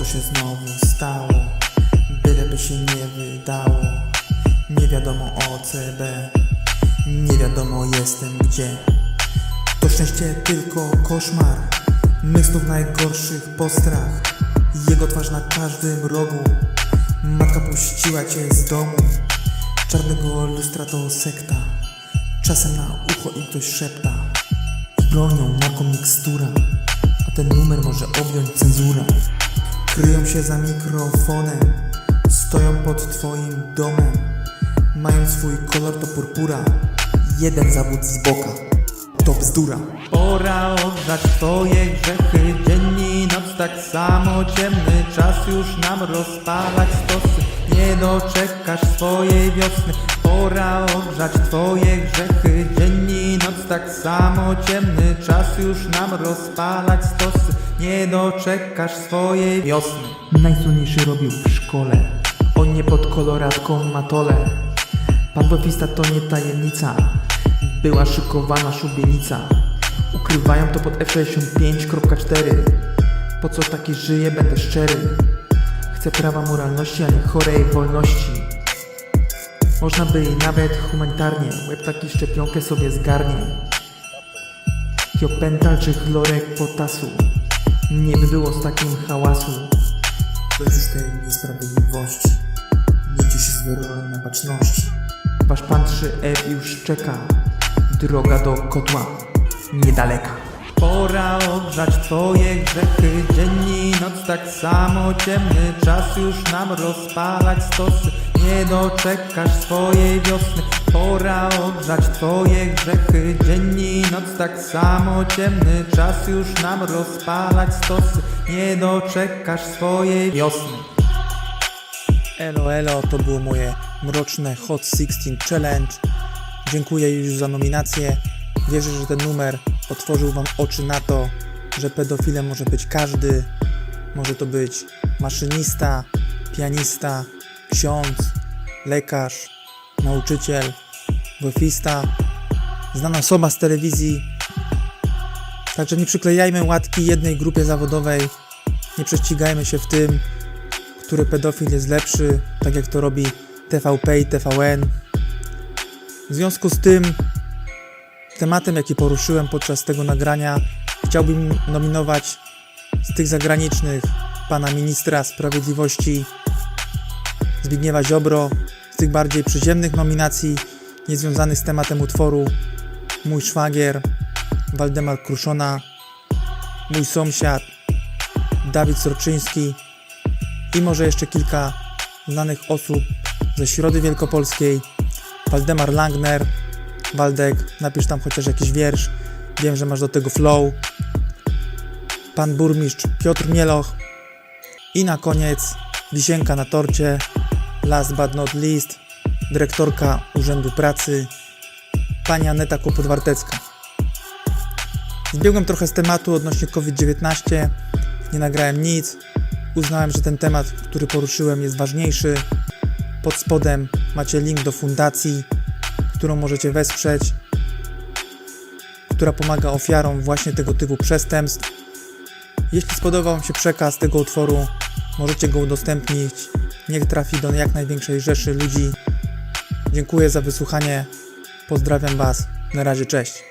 to się znowu stało Byleby się nie wydało. Nie wiadomo o CB Nie wiadomo jestem gdzie. To szczęście tylko koszmar Myślów najgorszych postrach. Jego twarz na każdym rogu Matka puściła cię z domu. Czarnego lustra to sekta Czasem na ucho im ktoś szepta. Bronią narkomikstura A ten numer może objąć cenzura Kryją się za mikrofonem Stoją pod twoim domem Mają swój kolor to purpura Jeden zawód z boka To bzdura. Pora oddać twoje grzechy Dzień i noc tak samo ciemny Czas już nam rozpalać stosy. Nie doczekasz swojej wiosny. Pora ogrzać twoje grzechy tak samo ciemny Czas już nam rozpalać stosy. Nie doczekasz swojej wiosny. Najsłynniejszy robił w szkole. On nie pod koloratką matole Pan Wofista to nie tajemnica. Była szykowana szubienica. Ukrywają to pod F65.4 Po co taki żyje, będę szczery? Chcę prawa moralności, a nie chorej wolności Można by i nawet humanitarnie Łeb taki szczepionkę sobie zgarnie Tiopental czy chlorek potasu Nie by było z takim hałasu bez tej niesprawiedliwości. Miejcie się z wyrolem na baczności. Wasz pan 3F już czeka. Droga do kotła niedaleka. Pora ogrzać twoje grzechy Dzień i noc tak samo ciemny Czas już nam rozpalać stosy Nie doczekasz swojej wiosny Pora ogrzać twoje grzechy Dzień i noc tak samo ciemny Czas już nam rozpalać stosy Nie doczekasz swojej wiosny Elo, elo, to było moje mroczne Hot 16 Challenge. Dziękuję już za nominację. Wierzę, że ten numer otworzył Wam oczy na to, że pedofilem może być każdy. Może to być maszynista, pianista, ksiądz, lekarz, nauczyciel, golfista, znana osoba z telewizji. Także nie przyklejajmy łatki jednej grupie zawodowej, nie prześcigajmy się w tym, który pedofil jest lepszy, tak jak to robi TVP i TVN. W związku z tym tematem, jaki poruszyłem podczas tego nagrania, chciałbym nominować z tych zagranicznych pana ministra sprawiedliwości Zbigniewa Ziobro, tych bardziej przyziemnych nominacji, niezwiązanych z tematem utworu, mój szwagier Waldemar Kruszona, mój sąsiad Dawid Sorczyński, i może jeszcze kilka znanych osób ze Środy Wielkopolskiej. Waldemar Langner, Waldek, napisz tam chociaż jakiś wiersz. Wiem, że masz do tego flow. Pan burmistrz Piotr Mieloch. I na koniec wisienka na torcie. Last but not least, dyrektorka Urzędu Pracy, pani Aneta Kłopot-Wartecka. Zbiegłem trochę z tematu odnośnie COVID-19. Nie nagrałem nic, Uznałem, że ten temat, który poruszyłem, jest ważniejszy. Pod spodem macie link do fundacji, którą możecie wesprzeć, która pomaga ofiarom właśnie tego typu przestępstw. Jeśli spodobał Wam się przekaz tego utworu, możecie go udostępnić. Niech trafi do jak największej rzeszy ludzi. Dziękuję za wysłuchanie. Pozdrawiam Was. Na razie, cześć.